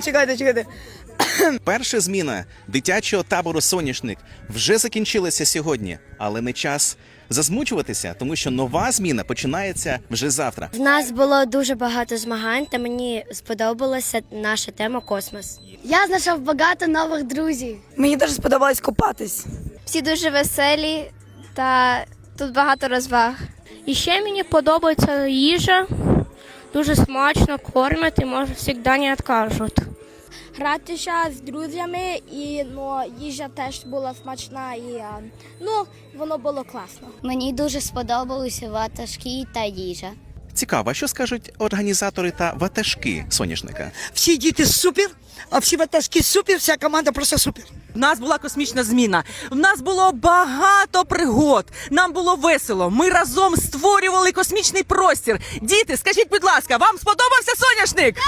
чекайте, чекайте. Перша зміна дитячого табору соняшник вже закінчилася сьогодні, але не час зазмучуватися, тому що нова зміна починається вже завтра. В нас було дуже багато змагань, та мені сподобалася наша тема космос. Я знайшов багато нових друзів. Мені дуже сподобалось купатись. Всі дуже веселі та тут багато розваг. І ще мені подобається їжа, дуже смачно кормять і може завжди не відкажуть. гратися з друзями, і ну, їжа теж була смачна, і ну, воно було класно. Мені дуже сподобалися ватажки та їжа. Цікаво, що скажуть організатори та ватажки соняшника? Всі діти супер, а всі ватажки супер, вся команда просто супер. У нас була космічна зміна. В нас було багато пригод. Нам було весело. Ми разом створювали космічний простір. Діти, скажіть, будь ласка, вам сподобався соняшник? Ми